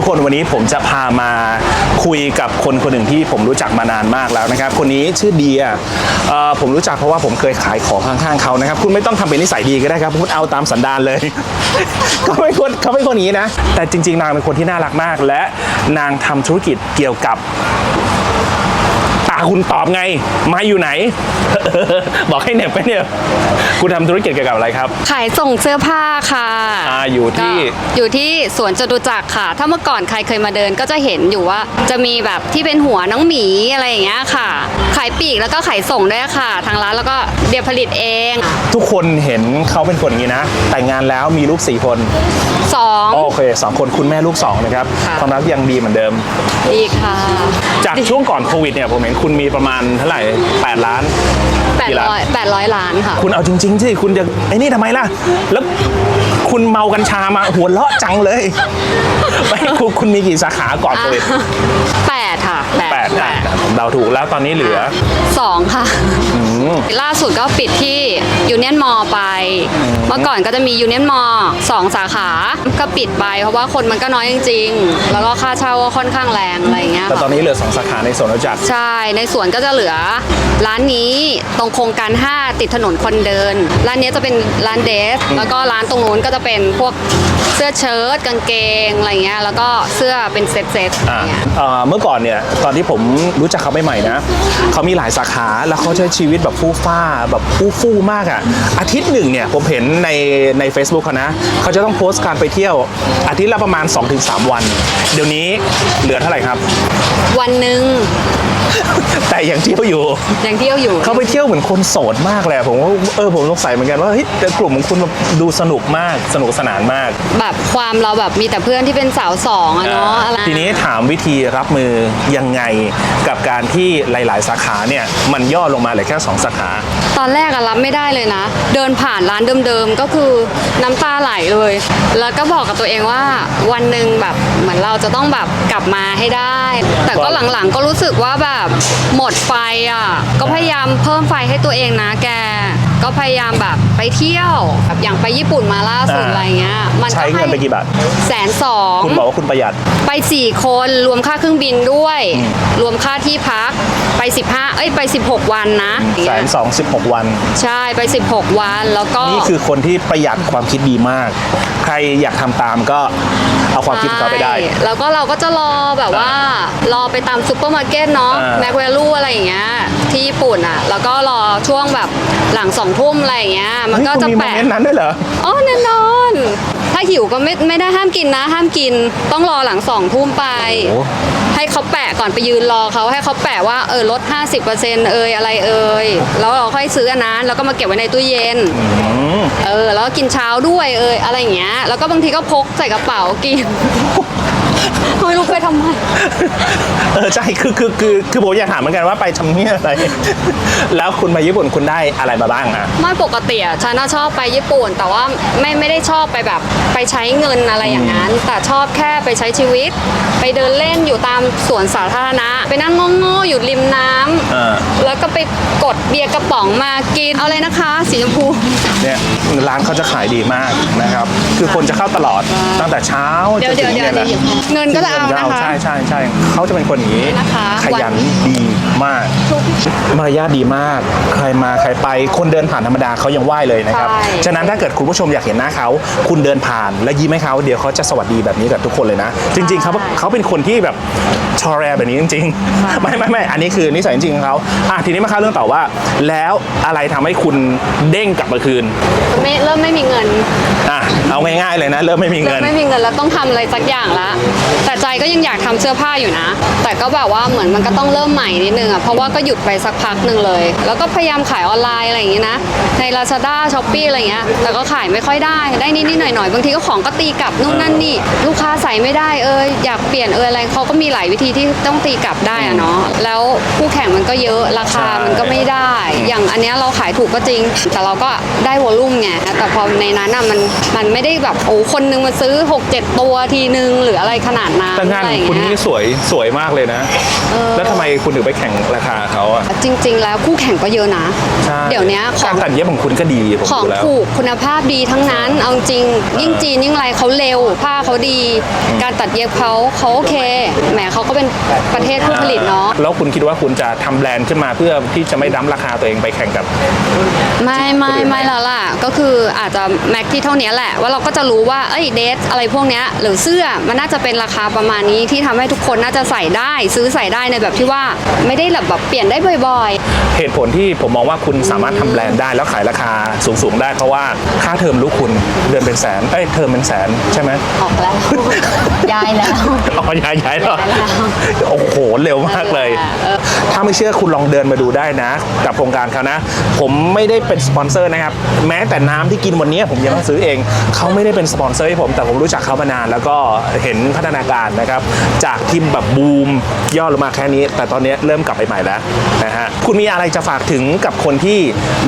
ทุกคนวันนี้ผมจะพามาคุยกับคนคนหนึ่งที่ผมรู้จักมานานมากแล้วนะครับ คนนี้ชื่อเดียเอ่อผมรู้จักเพราะว่าผมเคยขายของข้างๆเขานะครับ คุณไม่ต้องทำเป็นนิสัยดีก็ได้ครับคุณเอาตามสันดานเลยเขาเป็นคนเขาเป็นคนนี้นะ แต่จริง ๆ นางเป็นคนที่น่ารักมาก และนางทำธุรกิจเกี่ยวกับ คุณตอบไง มาอยู่ไหน บอกให้เหน็บไปเนี่ย คุณทำธุรกิจเกี่ยวกับอะไรครับ ขายส่งเสื้อผ้าค่ะอ่าอยู่ที่ ก็อยู่ที่สวนจตุจักรค่ะ ถ้าเมื่อก่อนใครเคยมาเดินก็จะเห็นอยู่ว่า จะมีแบบที่เป็นหัวน้องหมีอะไรอย่างเงี้ยค่ะ ขายปลีกแล้วก็ขายส่งด้วยค่ะ ทางร้านแล้วก็เดียวผลิตเองทุกคนเห็นเขาเป็นคนอย่างนี้นะ แต่งงานแล้วมีลูกสี่คนสอง โอเคสองคนคุณแม่ลูกสองนะครับค่ะ ความรักยังดีเหมือนเดิม ดีค่ะ จากช่วงก่อนโควิดเนี่ยผมเห็นคุณมีประมาณเท่าไหร่ 8 ล้านแปดกี่ล้านร้อยแปดร้อยล้านค่ะ คุณเอาจริงๆสิคุณจะไอ้นี่ทำไมล่ะ แล้วคุณเมากัญชามาหัวเราะจังเลย ไม่คุณคุณมีกี่สาขาก่อนโควิดแปดค่ะแป ดแปดอะผมเดาถูกแล้วตอนนี้เหลือ สองค่ะล่าสุดก็ปิดที่ยูเนียนมอไป เมื่อก่อนก็จะมียูเนียนมอสองสาขาก็ปิดไป เพราะว่าคนมันก็น้อยจริง ๆ แล้วก็ค่าเช่าก็ค่อนข้างแรงอะไรอย่างเงี้ยแต่ตอนนี้เหลือสองสาขาในสวนรู้จักร ใช่ในสวนก็จะเหลือ ร้านนี้ตรงโครงการ 5 ติดถนนคนเดิน ร้านนี้จะเป็นร้านเดส แล้วก็ร้านตรงนู้นก็จะเป็นพวกเสื้อเชิ้ตกางเกงอะไรเงี้ยแล้วก็เสื้อเป็นเซ็ตเซ็ตๆอะไรอะเงี้ยเอ่อเมื่อก่อนเนี่ยตอนที่ผมรู้จักเขาใหม่ๆนะเขามีหลายสาขาแล้วเขาใช้ชีวิตแบบฟู่ฟ้าแบบฟู่ฟู่มากอะ่ะอาทิตย์หนึ่งเนี่ยผมเห็นในใน Facebook เขานะเขาจะต้องโพสต์การไปเที่ยว อาทิตย์ละประมาณ 2-3 วัน เดี๋ยวนี้เหลือเท่าไหร่ครับ วันหนึ่งแต่ยังเที่ยวอยู่ ยังเที่ยวอยู่ เขาไปเที่ยวเหมือนคนโสดมากเลยอะผมว่าเออผมสงสัยเหมือนกันว่าเฮ้ยแต่กลุ่มของคุณแบบดูสนุกมากสนุกสนานมาก แบบความเราแบบมีแต่เพื่อนที่เป็นสาวสองอะเนาะอะไรทีนี้ถามวิธีรับมือยังไงกับการที่หลาย ๆ สาขาเนี่ยมันย่อลงมาเหลือแค่ 2 สาขา ตอนแรกอะรับไม่ได้เลยนะ เดินผ่านร้านเดิมๆ ก็คือน้ำตาไหลเลย แล้วก็บอกกับตัวเองว่าวันหนึ่งแบบเหมือนเราจะต้องแบบกลับมาให้ได้ แต่ก็หลังๆก็รู้สึกว่าแบบหมดไฟอะก็พยายามเพิ่มไฟให้ตัวเองนะแก ก็พยายามแบบไปเที่ยวแบบอย่างไปญี่ปุ่นมาล่าสุดอ่า อะไรเงี้ยมันก็ใช้เงินไปกี่บาท แสนสองคุณบอกว่าคุณประหยัด ไป4คนรวมค่าเครื่องบินด้วยรวมค่าที่พักไป 15 เอ้ยไป 16 วันนะแสนสองสิบหกวัน ใช่ไป 16 วันแล้วก็ นี่คือคนที่ประหยัดความคิดดีมาก ใครอยากทำตามก็ เอาความคิดของเขาไปได้ ใช่แล้วก็เราก็จะรอแบบว่า รอไปตามซูเปอร์มาร์เก็ตเนาะอ่าแมคเวลูอะไรอย่างเงี้ยที่ญี่ปุ่นอะ แล้วก็รอช่วงแบบหลังสองทุ่มอะไรอย่างเงี้ย มันก็เฮ้ยจะคุณมีโมแปะเมนต์นั้นด้วยเหรอ อ๋อแน่นอน ถ้าหิวก็ไม่ไม่ได้ห้ามกินนะ ห้ามกินต้องรอหลังสองทุ่มไป โอ้ให้เขาแปะก่อนไปยืนรอเขาให้เขาแปะว่าเออลด 50%เอยอะไรเอยแล้วเราค่อยซื้ออันนั้นแล้วก็มาเก็บไว้ในตู้เย็นเออแล้วก็กินเช้าด้วยเอยอะไรอย่างเงี้ย แล้วก็บางทีก็พกใส่กระเป๋ากิน ไม่รู้ไปทำไมเออใช่คือคือคือคือผมอยากถามเหมือนกันว่าไปทำเนี่ยอะไร แล้วคุณมาญี่ปุ่นคุณได้อะไรมาบ้างอะ ไม่ปกติอะฉันน่ะชอบไปญี่ปุ่น แต่ว่าไม่ไม่ได้ชอบไปแบบไปใช้เงินอะไรอย่างนั้น แต่ชอบแค่ไปใช้ชีวิต ไปเดินเล่นอยู่ตามสวนสาธารณะ ไปนั่งโง่ๆอยู่ริมน้ำเออ แล้วก็ไปกดเบียร์กระป๋องมากิน เอาเลยนะคะ สีชมพู เนี่ยร้านเขาจะขายดีมากนะครับ คือคนจะเข้าตลอดตั้งแต่เช้าเดี๋ยวจนถึงเดี๋ยวนี่แหละเดี๋ยวเงินก็จะเอานะคะ ใช่ใช่ใช่เขาจะเป็นคนอย่างนี้นะคะขยันดี มาก มารยาทดีมาก ใครมาใครไป คนเดินผ่านธรรมดาเขายังไหว้เลยนะครับ ใช่ ฉะนั้นถ้าเกิดคุณผู้ชมอยากเห็นหน้าเขา คุณเดินผ่านและยิ้มให้เขาเดี๋ยวเขาจะสวัสดีแบบนี้กับทุกคนเลยนะ จริงๆเขาเขาเป็นคนที่แบบชอแรแบบนี้จริงๆ ไม่ไม่ไม่อันนี้คือนิสัยจริงๆของเขาอะทีนี้มาเข้าเรื่องต่อว่า แล้วอะไรทำให้คุณเด้งกลับมาคืนไม่เริ่มไม่มีเงิน อะเอาง่ายๆเลยนะเริ่มไม่มีเริ่เงิมน ไม่มีเงินแล้วต้องทำอะไรสักอย่างละแต่ใจก็ยังอยากทำเสื้อผ้าอยู่นะ แต่ก็แบบว่าเหมือนมันก็ต้องเริ่มใหม่นิดนึงอะเพราะว่าก็หยุดไปสักพักหนึ่งเลย แล้วก็พยายามขายออนไลน์อะไรอย่างงี้นะใน Lazada s h o p e e อะไรอย่างเงี้ยแต่ก็ขายไม่ค่อยได้ได้นิดๆหน่อยๆบางทีก็ของก็ตีกลับนู่นนั่นนี่ ลูกค้าใส่ไม่ได้เอยอยากเปลี่ยนเอยอะไรเขาก็มีหลายวิธีที่ต้องตีกลับได้อะเนาะแล้วคู่แข่งมันก็เยอะราคาใช่มันก็ไม่ได้ อย่างอันเนี้ยเราขายถูกก็จริง แต่เราก็ได้วอลลุ่มไงแต่พอในนั้นอะมันมันไม่ได้แบบโอ้คนนึงมาซื้อ 6 7 ตัวทีนึงหรืออะไรขนาดนั้นแต่งานอะไรของคุณเงี้นี่ยสวยสวยมากเลยนะเออแล้วทำไมคุณถึงไปแข่งราคาเขาอะจริง ๆ แล้วคู่แข่งก็เยอะนะ ใช่เดี๋ยวเนี้ยขกาอรงตัดเย็บของคุณก็ดีผมของดูแล้ว ถูกคุณภาพดีทั้งนั้น เอาจริง ยิ่งจีนยิ่งไรเขาเร็ว ผ้าเขาดี การตัดเย็บเขาเขาโอเค แหมเขาก็เป็นประเทศผู้ผลิตเนาะ แล้วคุณคิดว่าคุณจะทำแบรนด์ขึ้นมาเพื่อที่จะไม่ดั้มราคาตัวเองไปแข่งกับ ไม่ไม่ไม่แล้วล่ะ ก็คืออาจจะแม็กที่เท่านี้แหละ ว่าเราก็จะรู้ว่าเอ้ยเดทอะไรพวกเนี้ยหรือเสื้อมันน่าจะเป็นราคาประมาณนี้ที่ทำให้ทุกคนน่าจะใส่ได้ ซื้อใส่ได้ในแบบที่ว่าไม่ได้แบบแบบเปลี่ยนได้บ่อยเหตุผลที่ผมมองว่าคุณสามารถทำแบรนด์ได้แล้วขายราคาสูงๆได้เพราะว่าค่าเทอมลูกคุณเดือนเป็นแสนเอ้ยเทอมเป็นแสนใช่ไหมๆออกแล้วย้ายแล้วอ๋อย้ายย้ายแล้วย้ายแล้วโอ้โหเร็วมากเลยเออ ถ้าไม่เชื่อคุณลองเดินมาดูได้นะ กับโครงการเขานะ ผมไม่ได้เป็นสปอนเซอร์นะครับ แม้แต่น้ำที่กินวันนี้ผมยังต้องซื้อเอง เขาไม่ได้เป็นสปอนเซอร์ให้ผมแต่ผมรู้จักเขามานาน แล้วก็เห็นพัฒนาการนะครับ จากที่แบบบูมย่อลงมาแค่นี้ แต่ตอนนี้เริ่มกลับไปใหม่แล้วนะฮะคุณมีอะไรจะฝากถึงกับคนที่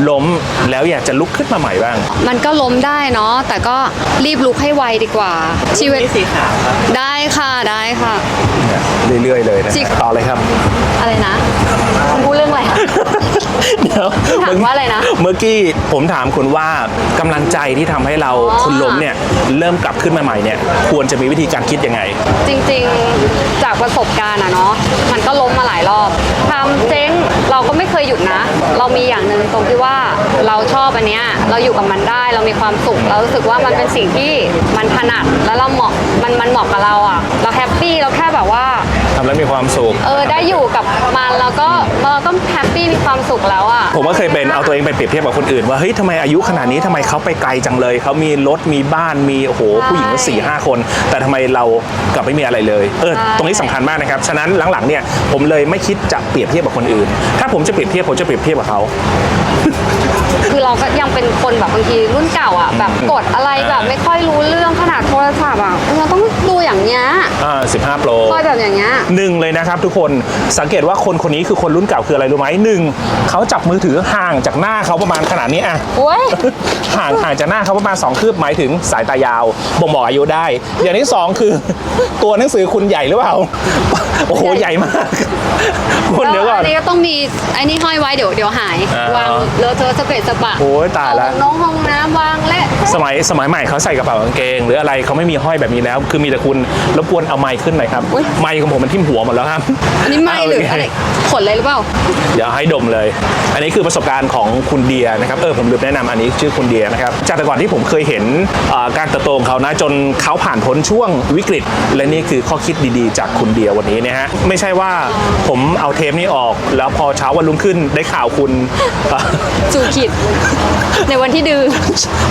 ล้มแล้วอยากจะลุกขึ้นมาใหม่บ้าง มันก็ล้มได้เนาะแต่ก็รีบลุกให้ไวดีกว่าชีวิตสีขาวครับได้ค่ะได้ค่ะ เรื่อยๆเลยนะจริงต่อเลยครับ อะไรนะคุณพูดเรื่องอะไรคะ เดี๋ยวถามว่าอะไรนะ เมื่อกี้ผมถามคุณว่ากำลังใจที่ทำให้เราอ๋อ คุณล้มเนี่ยเริ่มกลับขึ้นมาใหม่เนี่ยควรจะมีวิธีการคิดยังไง จริงๆ จากประสบการณ์อะเนาะ มันก็ล้มมาหลายรอบทำเจ๊งเราก็ไม่เคยหยุดนะ เรามีอย่างหนึ่งตรงที่ว่าเราชอบอันเนี้ย เราอยู่กับมันได้ เรามีความสุข เรารู้สึกว่ามันเป็นสิ่งที่มันถนัด แล้วเราเหมาะ มันมันเหมาะกับเราอะเราแฮปปี้ เราแค่แบบว่า ทำแล้วมีความสุข เออได้อยู่กับมันแล้วก็เราก็แฮปปี้มีความสุขแล้วอะ ผมก็เคยเป็นเอาตัวเองไปเปรียบเทียบกับคนอื่นว่าเฮ้ยทำไมอายุขนาดนี้ทำไมเขาไปไกลจังเลยเขามีรถมีบ้านมีโอ้โหผู้หญิงสี่ห้าคน แต่ทำไมเรากลับไม่มีอะไรเลยเออใช่ตรงนี้สำคัญมากนะครับฉะนั้นหลังๆเนี่ยผมเลยไม่คิดจะเปรียบเทียบกับคนอื่น ถ้าผมจะเปรียบเทียบผมจะเปรียบเทียบกับเขา คือเราก็ยังเป็นคนแบบบางทีรุ่นเก่าอะแบบกดอะไรแบบไม่ค่อยรู้เรื่องขนาดโทรศัพท์อะเราต้องดูอย่างเงี้ยอ่า15 Pro คอยแบบอย่างเงี้ยหนึ่งเลยนะครับทุกคนสังเกตว่าคนคนนี้คือคนรุ่นเก่าคืออะไรรู้ไหมหนึ่งเขาจับมือถือห่างจากหน้าเขาประมาณขนาดนี้อะโอ้ยห่างห่างจากหน้าเขาประมาณ2คืบหมายถึงสายตายาวบ่งบอกอายุได้ อย่างที่สองคือ ตัวหนังสือคุณใหญ่หรือเปล่าโอ้โหใหญ่มากคุณเดี๋ยวก่อนอันนี้ก็ต้องมีไอ้นี่ห้อยไว้เดี๋ยวเดี๋ยวหายอ่าวางเลอะเทอะสเปะสปะโอ้ยตายละเอน้องห้องน้ำวางและสมัยสมัยใหม่เขาใส่กระเป๋ากางเกง หรืออะไรเขาไม่มีห้อยแบบนี้แล้ว คือมีแต่คุณรบกวนเอาไมค์ขึ้นหน่อยครับ ไมค์ของผมมันทิ่มหัวหมดแล้วครับ อันนี้ไม่หรืออะไรขนเลยหรือเปล่า เดี๋ยวให้ดมเลย อันนี้คือประสบการณ์ของคุณเดียนะครับ เออผมลืมแนะนำอันนี้ชื่อคุณเดียนะครับ จากแต่ก่อนที่ผมเคยเห็นเอ่อการเติบโตของเขานะจนเขาผ่านพ้นช่วงวิกฤต และนี่คือข้อคิดดีๆ จากคุณเดียวันนี้นะฮะ ไม่ใช่ว่าผมเอาเทปนี้ออก แล้วพอเช้าวันรุ่งขึ้นได้ข่าวคุณเอ่อสู่ขิดในวันที่ดื้อ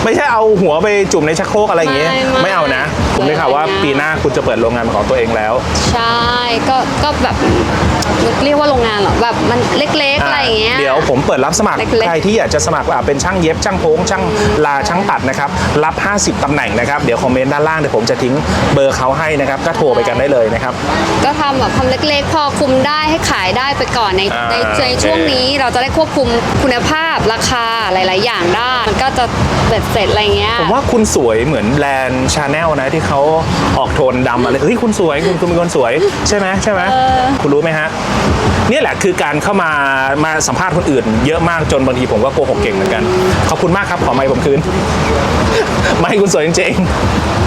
ไม่ใช่เอาหัวไปจุ่มในชักโครกอะไรอย่างเงี้ยไม่ไม่ไม่เอานะ ผมได้ข่าวว่าไม่ไม่ปีหน้าคุณจะเปิดโรงงานของตัวเองแล้ว ใช่ก็ก็แบบเรียกว่าโรงงานเหรอแบบมันเล็กๆอะไรอย่างเงี้ย เดี๋ยวผมเปิดรับสมัครเล็กๆ ใครที่อยากจะสมัครอ่าเป็นช่างเย็บช่างโพ้งช่างลาช่างตัดนะครับรับ 50ตำแหน่งนะครับเดี๋ยวคอมเมนต์ด้านล่างเดี๋ยวผมจะทิ้งเบอร์เขาให้นะครับก็โทรไปกันได้เลยนะครับ ก็ทำแบบทำเล็กๆ พอคุมได้ให้ขายได้ไปก่อนในอ่าในในโอเคช่วงนี้เราจะได้ควบคุมคุณภาพราคาหลาย ๆ อย่างได้มันก็จะเบ็ดเสร็จอะไรเงี้ย ผมว่าคุณสวยเหมือนแบรนด์ชาแนลนะที่เขาออกโทนดำอะไรเฮ้ยคุณสวยคุณคุณเป็นคนสวยใช่ไหมใช่ไหมคุณรู้ไหมฮะเนี่ยแหละคือการเข้ามามาสัมภาษณ์คนอื่น เยอะมากจนบางทีผมก็โกหกเก่งเหมือนกัน ขอบคุณมากครับขอไมค์ผมคืน ไมค์คุณสวยจริงๆ